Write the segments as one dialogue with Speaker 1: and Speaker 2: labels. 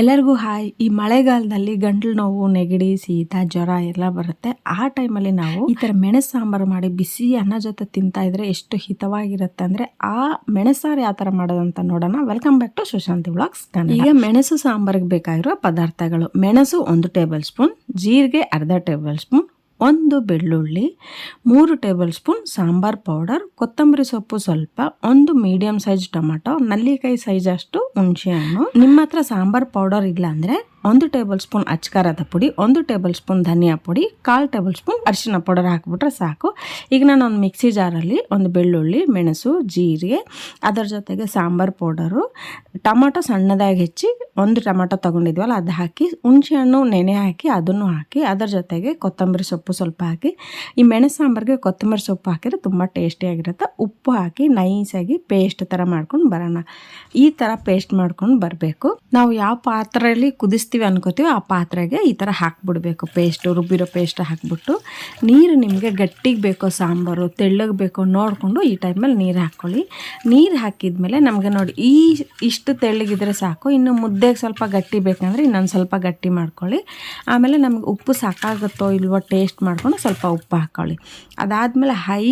Speaker 1: ಎಲ್ಲರಿಗೂ ಹಾಯ್. ಈ ಮಳೆಗಾಲದಲ್ಲಿ ಗಂಟ್ಲು ನೋವು, ನೆಗಡಿ, ಶೀತ, ಜ್ವರ ಎಲ್ಲ ಬರುತ್ತೆ. ಆ ಟೈಮಲ್ಲಿ ನಾವು ಈ ಥರ ಮೆಣಸು ಸಾಂಬಾರು ಮಾಡಿ ಬಿಸಿ ಅನ್ನ ಜೊತೆ ತಿಂತಾ ಇದ್ರೆ ಎಷ್ಟು ಹಿತವಾಗಿರುತ್ತೆ ಅಂದರೆ ಆ ಮೆಣಸಾರು ಯಾವ ಥರ ಮಾಡೋದಂತ ನೋಡೋಣ. Welcome back to Sushanti vlogs ಈಗ ಮೆಣಸು ಸಾಂಬಾರಿಗೆ ಬೇಕಾಗಿರುವ ಪದಾರ್ಥಗಳು. ಮೆಣಸು ಒಂದು ಟೇಬಲ್ ಸ್ಪೂನ್, ಜೀರಿಗೆ ಅರ್ಧ ಟೇಬಲ್ ಸ್ಪೂನ್ ಒಂದು ಬೆಳ್ಳುಳ್ಳಿ, ಮೂರು ಟೇಬಲ್ ಸ್ಪೂನ್ ಸಾಂಬಾರ್ ಪೌಡರ್, ಕೊತ್ತಂಬರಿ ಸೊಪ್ಪು ಸ್ವಲ್ಪ, ಒಂದು ಮೀಡಿಯಂ ಸೈಜ್ ಟೊಮೆಟೊ, ನಲ್ಲಿಕಾಯಿ ಸೈಜ್ ಅಷ್ಟು ಹುಣಸೆಹಣ್ಣು. ನಿಮ್ಮ ಹತ್ರ ಸಾಂಬಾರ್ ಪೌಡರ್ ಇಲ್ಲ ಅಂದರೆ ಒಂದು ಟೇಬಲ್ ಸ್ಪೂನ್ ಅಚ್ಕಾರದ ಪುಡಿ, ಒಂದು ಟೇಬಲ್ ಸ್ಪೂನ್ ಧನಿಯಾ ಪುಡಿ, ಕಾಲು ಟೇಬಲ್ ಸ್ಪೂನ್ ಅರಿಶಿನ ಪೌಡರ್ ಹಾಕಿಬಿಟ್ರೆ ಸಾಕು. ಈಗ ನಾನು ಒಂದು ಮಿಕ್ಸಿ ಜಾರಲ್ಲಿ ಒಂದು ಬೆಳ್ಳುಳ್ಳಿ, ಮೆಣಸು, ಜೀರಿಗೆ, ಅದರ ಜೊತೆಗೆ ಸಾಂಬಾರ್ ಪೌಡರು, ಟೊಮಾಟೊ ಸಣ್ಣದಾಗಿ ಹೆಚ್ಚಿ ಒಂದು ಟೊಮೆಟೊ ತೊಗೊಂಡಿದ್ವಲ್ಲ, ಅದು ಹಾಕಿ ಹುಣಸೆ ಹಣ್ಣು, ನೆನೆ ಹಾಕಿ ಅದನ್ನು ಹಾಕಿ, ಅದರ ಜೊತೆಗೆ ಕೊತ್ತಂಬರಿ ಸೊಪ್ಪು ಸ್ವಲ್ಪ ಹಾಕಿ, ಈ ಮೆಣಸು ಸಾಂಬಾರಿಗೆ ಕೊತ್ತಂಬರಿ ಸೊಪ್ಪು ಹಾಕಿದ್ರೆ ತುಂಬ ಟೇಸ್ಟಿಯಾಗಿರುತ್ತೆ ಉಪ್ಪು ಹಾಕಿ ನೈಸಾಗಿ ಪೇಸ್ಟ್ ಥರ ಮಾಡ್ಕೊಂಡು ಬರೋಣ. ಈ ಥರ ಪೇಸ್ಟ್ ಮಾಡ್ಕೊಂಡು ಬರಬೇಕು. ನಾವು ಯಾವ ಪಾತ್ರೆಯಲ್ಲಿ ಕುದಿಸ್ತೀವಿ ಅನ್ಕೋತೀವಿ ಆ ಪಾತ್ರೆಗೆ ಈ ಥರ ಹಾಕ್ಬಿಡ್ಬೇಕು. ಪೇಸ್ಟು ರುಬ್ಬಿರೋ ಪೇಸ್ಟ್ ಹಾಕ್ಬಿಟ್ಟು ನೀರು ನಿಮಗೆ ಗಟ್ಟಿಗೆ ಬೇಕೋ ಸಾಂಬಾರು, ತೆಳ್ಳಗೆ ಬೇಕೋ ನೋಡಿಕೊಂಡು ಈ ಟೈಮಲ್ಲಿ ನೀರು ಹಾಕ್ಕೊಳ್ಳಿ ನೀರು ಹಾಕಿದ ಮೇಲೆ ನಮಗೆ ನೋಡಿ ಈ ಇಷ್ಟು ತೆಳ್ಳಗಿದ್ರೆ ಸಾಕು, ಇನ್ನು ಮುದ್ದೆಗೆ ಸ್ವಲ್ಪ ಗಟ್ಟಿ ಬೇಕಂದ್ರೆ ಇನ್ನೊಂದು ಸ್ವಲ್ಪ ಗಟ್ಟಿ ಮಾಡ್ಕೊಳ್ಳಿ. ಆಮೇಲೆ ನಮಗೆ ಉಪ್ಪು ಸಾಕಾಗುತ್ತೋ ಇಲ್ವೋ ಟೇಸ್ಟ್ ಮಾಡ್ಕೊಂಡು ಸ್ವಲ್ಪ ಉಪ್ಪು ಹಾಕ್ಕೊಳ್ಳಿ ಅದಾದಮೇಲೆ ಹೈ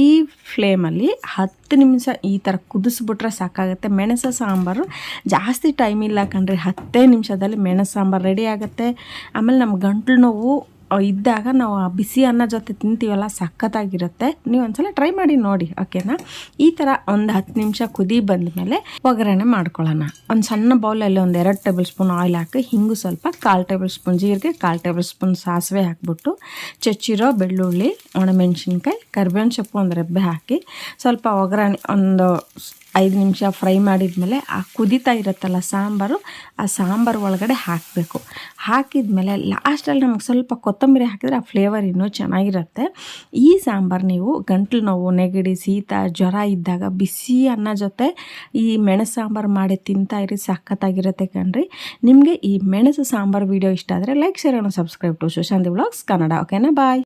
Speaker 1: ಫ್ಲೇಮಲ್ಲಿ ಹತ್ತು ನಿಮಿಷ ಈ ಥರ ಕುದಿಸ್ಬಿಟ್ರೆ ಸಾಕಾಗುತ್ತೆ. ಮೆಣಸು, ಸಾಂಬಾರು ಜಾಸ್ತಿ ಟೈಮ್ ಇಲ್ಲ ಕಣ್ರಿ. ಹತ್ತೇ ನಿಮಿಷದಲ್ಲಿ ಮೆಣಸು, ಸಾಂಬಾರು ರೆಡಿ ಆಗುತ್ತೆ. ಆಮೇಲೆ ನಮ್ಮ ಗಂಟ್ಲು ನೋವು ಇದ್ದಾಗ ನಾವು ಆ ಬಿಸಿ ಅನ್ನ ಜೊತೆ ತಿಂತೀವಲ್ಲ, ಸಖತ್ತಾಗಿರುತ್ತೆ. ನೀವು ಒಂದ್ಸಲ ಟ್ರೈ ಮಾಡಿ ನೋಡಿ ಓಕೆನಾ ಈ ಥರ ಒಂದು ಹತ್ತು ನಿಮಿಷ ಕುದಿ ಬಂದ ಮೇಲೆ ಒಗ್ಗರಣೆ ಮಾಡ್ಕೊಳ್ಳೋಣ. ಒಂದು ಸಣ್ಣ ಬೌಲಲ್ಲಿ ಒಂದು ಎರಡು ಟೇಬಲ್ ಸ್ಪೂನ್ ಆಯಿಲ್ ಹಾಕಿ, ಹಿಂಗು ಸ್ವಲ್ಪ ಕಾಲು ಟೇಬಲ್ ಸ್ಪೂನ್ ಜೀರಿಗೆ, ಕಾಲು ಟೇಬಲ್ ಸ್ಪೂನ್ ಸಾಸಿವೆ ಹಾಕ್ಬಿಟ್ಟು, ಚಚ್ಚಿರೋ ಬೆಳ್ಳುಳ್ಳಿ, ಒಣಮೆಣ್ಸಿನ್ಕಾಯಿ, ಕರಿಬೇವಿನ ಸೊಪ್ಪು ಒಂದು ರೆಬ್ಬೆ ಹಾಕಿ, ಸ್ವಲ್ಪ ಒಗ್ಗರಣೆ ಒಂದು ಐದು ನಿಮಿಷ ಫ್ರೈ ಮಾಡಿದ್ಮೇಲೆ ಆ ಕುದೀತಾ ಇರುತ್ತಲ್ಲ ಸಾಂಬಾರು, ಆ ಸಾಂಬಾರು ಒಳಗಡೆ ಹಾಕಬೇಕು. ಹಾಕಿದ್ಮೇಲೆ ಲಾಸ್ಟಲ್ಲಿ ನಮಗೆ ಸ್ವಲ್ಪ ಕೊತ್ತಂಬರಿ ಹಾಕಿದರೆ ಆ ಫ್ಲೇವರ್ ಇನ್ನೂ ಚೆನ್ನಾಗಿರುತ್ತೆ. ಈ ಸಾಂಬಾರು ನೀವು ಗಂಟ್ಲು ನೋವು, ನೆಗಡಿ, ಶೀತ, ಜ್ವರ ಇದ್ದಾಗ ಬಿಸಿ ಅನ್ನ ಜೊತೆ ಈ ಮೆಣಸು ಸಾಂಬಾರು ಮಾಡಿ ತಿಂತಾ ಇರಿ, ಸಖತ್ತಾಗಿರುತ್ತೆ ಕಣ್ರಿ. ನಿಮಗೆ ಈ ಮೆಣಸು ಸಾಂಬಾರು ವೀಡಿಯೋ ಇಷ್ಟ ಆದರೆ like share subscribe to Sushanti vlogs Kannada ಓಕೆನಾ ಬಾಯ್